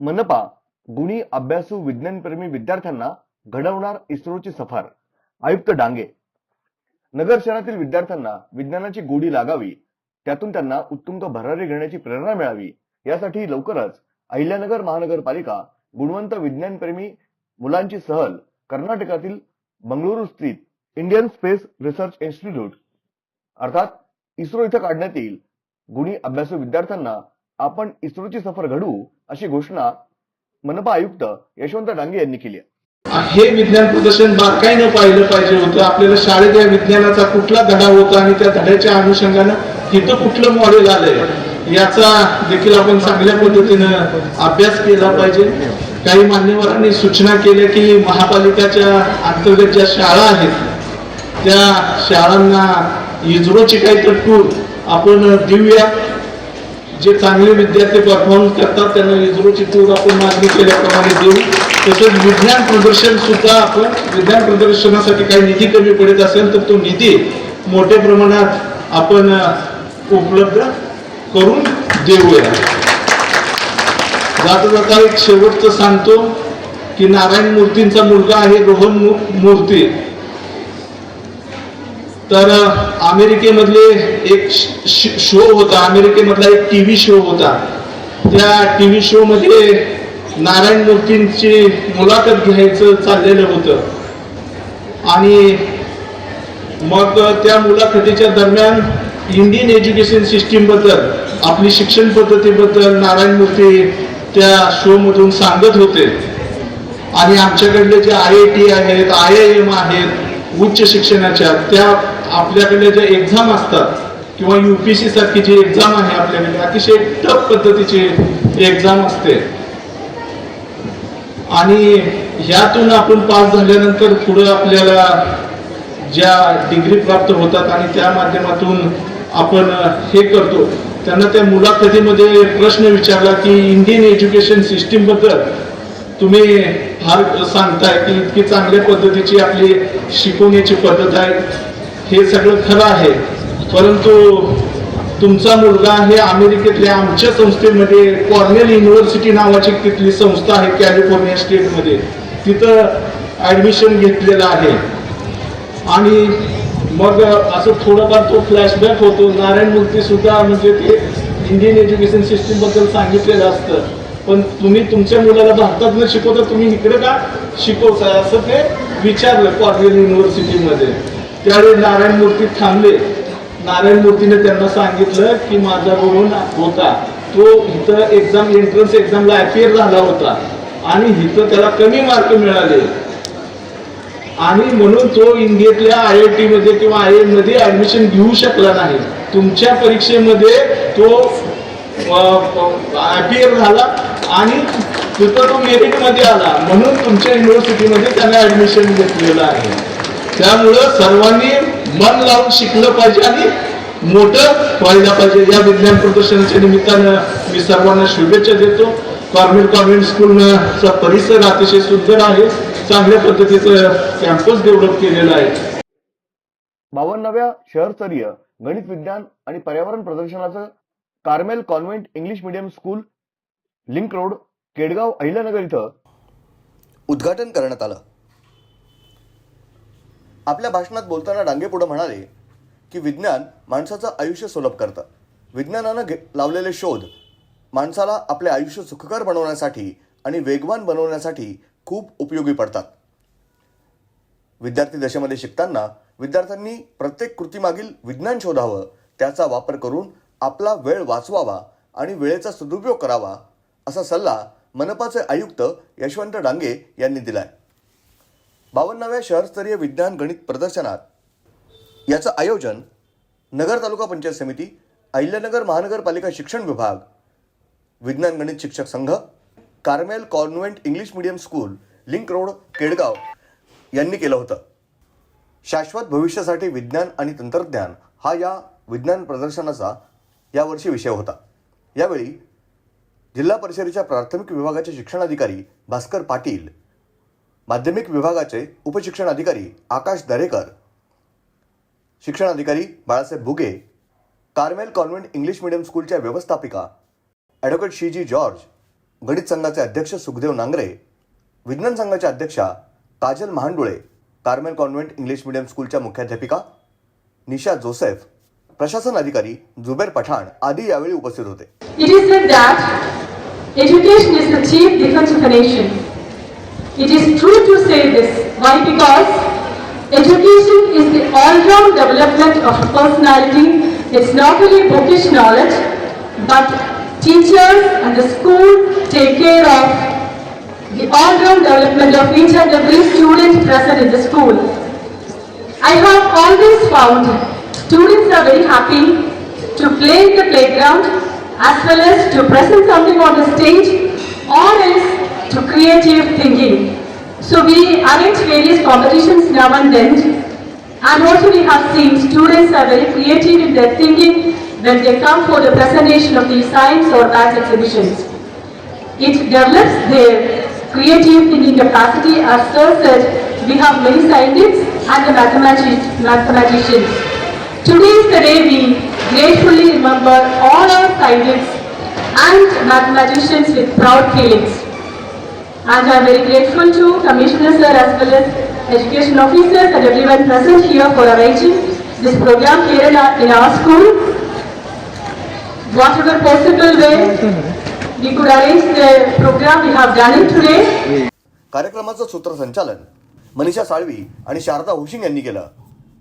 मनपा गुणी अभ्यासू विज्ञानप्रेमी विद्यार्थ्यांना घडवणार इस्रोची सफार. आयुक्त डांगे. नगर शहरातील विद्यार्थ्यांना विज्ञानाची गोडी लागावी त्यातून त्यांना उत्तुंग भरारी घेण्याची प्रेरणा मिळावी यासाठी लवकरच अहिल्यानगर महानगरपालिका गुणवंत विज्ञानप्रेमी मुलांची सहल कर्नाटकातील बंगळुरू स्थित इंडियन स्पेस रिसर्च इन्स्टिट्यूट अर्थात इस्रो इथं काढण्यात येईल. गुणी अभ्यासू विद्यार्थ्यांना आपण इस्रोची सफर घडू अशी घोषणा मनपा आयुक्त यशवंत डांगे यांनी केली आहे. हे विज्ञान प्रदर्शन बारकाईनं पाहिलं पाहिजे होतं. आपल्याला शाळेत या विज्ञानाचा कुठला धडा होता आणि त्या धड्याच्या अनुषंगानं इथं कुठलं मॉडेल आलंय याचा देखील आपण चांगल्या पद्धतीनं अभ्यास केला पाहिजे. काही मान्यवरांनी सूचना केल्या की महापालिकेच्या अंतर्गत ज्या शाळा आहेत त्या शाळांना इस्रोची काहीतरी टूर आपण देऊया. जे चांगले विद्यार्थी परफॉर्मन्स करतात त्यांना इस्रोची टूर आपण मागणी केल्याप्रमाणे देऊ. तसंच विज्ञान प्रदर्शन सुद्धा आपण विज्ञान प्रदर्शनासाठी काही निधी कमी पडत असेल तर तो निधी मोठ्या प्रमाणात आपण उपलब्ध करून देऊया. जाता जाता एक शेवटचं सांगतो की नारायण मूर्तींचा मुलगा आहे रोहन मू- मूर्ती. तर अमेरिकेमधले एक श- शो होता अमेरिकेमधला एक टी व्ही शो होता. त्या टीव्ही व्ही शोमध्ये नारायण मूर्तींची मुलाखत घ्यायचं चाललेलं होतं. आणि मग त्या मुलाखतीच्या दरम्यान इंडियन एज्युकेशन सिस्टीमबद्दल आपली शिक्षण पद्धतीबद्दल नारायण मूर्ती त्या शोमधून सांगत होते. आणि आमच्याकडले जे आय आय टी आहेत आय आय एम आहेत उच्च शिक्षणाच्या त्या आपल्याकडे ज्या एक्झाम असतात किंवा युपीसी सारखी जी एक्झाम आहे आपल्याकडे अतिशय टफ पद्धतीची एक्झाम असते. आणि ह्यातून आपण पास झाल्यानंतर पुढे आपल्याला ज्या डिग्री प्राप्त होतात आणि त्या माध्यमातून आपण हे करतो. त्यांना त्या मुलाखतीमध्ये प्रश्न विचारला की इंडियन एज्युकेशन सिस्टीमबद्दल तुम्ही फार सांगताय की इतकी चांगल्या पद्धतीची आपली शिकवण्याची पद्धत आहे. हे सगळं खरं आहे. परंतु तुमचा मुलगा हे अमेरिकेतल्या आमच्या संस्थेमध्ये कॉर्नेल युनिव्हर्सिटी नावाची तिथली संस्था आहे कॅलिफोर्निया स्टेटमध्ये तिथं ॲडमिशन घेतलेलं आहे. आणि मग असं थोडंफार तो फ्लॅशबॅक होतो. नारायण मूर्तीसुद्धा म्हणजे ते इंडियन एज्युकेशन सिस्टीमबद्दल सांगितलेलं असतं. पण तुम्ही तुमच्या मुलाला भारतात न शिकवता तुम्ही इकडे का शिकवताय? असं ते विचारलं कॉर्नेल युनिव्हर्सिटीमध्ये त्यावेळी नारायण मूर्ती थांबले. नारायण मूर्तीने त्यांना सांगितलं की माझा गुरु होता. तो इथं एक्झाम एंट्रन्स एक्झामला अपियर झाला होता. आणि इथं त्याला कमी मार्क मिळाले. आणि म्हणून तो इंडियातल्या आय आय टी मध्ये किंवा आय एममध्ये ऍडमिशन घेऊ शकला नाही. तुमच्या परीक्षेमध्ये तो अपियर झाला आणि तिथं तो मेरिटमध्ये आला. म्हणून तुमच्या युनिव्हर्सिटीमध्ये त्याला ऍडमिशन घेतलेलं आहे. त्यामुळं सर्वांनी मन लावून शिकलं पाहिजे आणि मोठं व्हायला पाहिजे. या विज्ञान प्रदर्शनाच्या निमित्तानं मी सर्वांना शुभेच्छा देतो. कॉर्मेल कॉन्व्हेंट स्कूलचा परिसर अतिशय सुंदर आहे. चांगल्या पद्धतीचं कॅम्पस डेव्हलप केलेलं आहे. बावन्नाव्या शहरस्तरीय गणित विज्ञान आणि पर्यावरण प्रदर्शनाचं Carmel Convent English Medium School Link Road Kedgaon Ahilyanagar इथं उद्घाटन करण्यात आलं. आपल्या भाषणात बोलताना डांगे पुढे म्हणाले की विज्ञान माणसाचं आयुष्य सुलभ करतं. विज्ञानानं घे लावलेले शोध माणसाला आपले आयुष्य सुखकर बनवण्यासाठी आणि वेगवान बनवण्यासाठी खूप उपयोगी पडतात. विद्यार्थी दशेमध्ये शिकताना विद्यार्थ्यांनी प्रत्येक कृतीमागील विज्ञान शोधावं त्याचा वापर करून आपला वेळ वाचवावा आणि वेळेचा सदुपयोग करावा असा सल्ला मनपाचे आयुक्त यशवंत डांगे यांनी दिलाय. बावन्नाव्या शहरस्तरीय विज्ञान गणित प्रदर्शनात याचं आयोजन नगर तालुका पंचायत समिती अहिल्यानगर महानगरपालिका शिक्षण विभाग विज्ञान गणित शिक्षक संघ Carmel Convent English Medium School Link Road Kedgaon यांनी केलं होतं. शाश्वत भविष्यासाठी विज्ञान आणि तंत्रज्ञान हा या विज्ञान प्रदर्शनाचा यावर्षी विषय होता. यावेळी जिल्हा परिषदेच्या प्राथमिक विभागाचे शिक्षणाधिकारी भास्कर पाटील माध्यमिक विभागाचे उपशिक्षण अधिकारी आकाश दरेकर शिक्षण अधिकारी Balasaheb Bhuge Carmel Convent English Medium स्कूलच्या व्यवस्थापिका ॲडव्होकेट शी जी जॉर्ज गणित संघाचे अध्यक्ष सुखदेव नांगरे विज्ञान संघाच्या अध्यक्षा Kajal Mahandule Carmel Convent English Medium स्कूलच्या मुख्याध्यापिका निशा जोसेफ प्रशासन अधिकारी जुबेर पठाण आदी यावेळी उपस्थित होते it is that education is the chief defence of nation. It is true to say this. Why? Because education is the all-round development of personality. It's not only bookish knowledge, but teachers and the school take care of the all-round development of each and every student present in the school. I have always found students are very happy to play in the playground as well as to present something on the stage or else to creative thinking. So we arrange various competitions now and then and also we have seen students are very creative in their thinking when they come for the presentation of these science or math exhibitions. It develops their creative thinking capacity as Sir said, we have many scientists and the mathematicians. Today is the day we gratefully remember all our scientists and mathematicians with proud feelings. And I am very grateful to Commissioner Sir as well as education officers and everyone present here for arranging this program here in our, in our school. Whatever possible way we could arrange the program, we have done it today. कार्यक्रमाचं सूत्रसंचालन मनीषा साळवी आणि शारदा हुशिंग यांनी केलं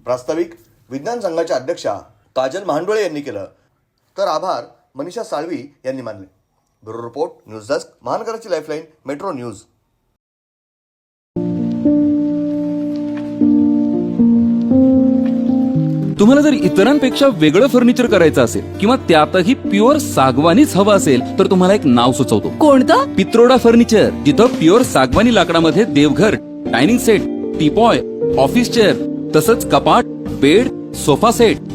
प्रास्ताविक विज्ञान संघाच्या अध्यक्षा काजल महांडोळे यांनी केलं तर आभार मनीषा साळवी यांनी मानले ब्युरो रिपोर्ट न्यूज डेस्क महानगराची लाईफलाईन मेट्रो न्यूज. तुम्हाला जर इतरांपेक्षा वेगळं फर्निचर करायचं असेल किंवा त्यातही प्युअर सागवानीच हवं असेल तर तुम्हाला एक नाव सुचवतो. कोणतं? पित्रोडा फर्निचर जिथं प्युअर सागवानी लाकडामध्ये देवघर dining set teapoy office chair तसंच कपाट bed sofa set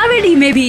सावेडी में भी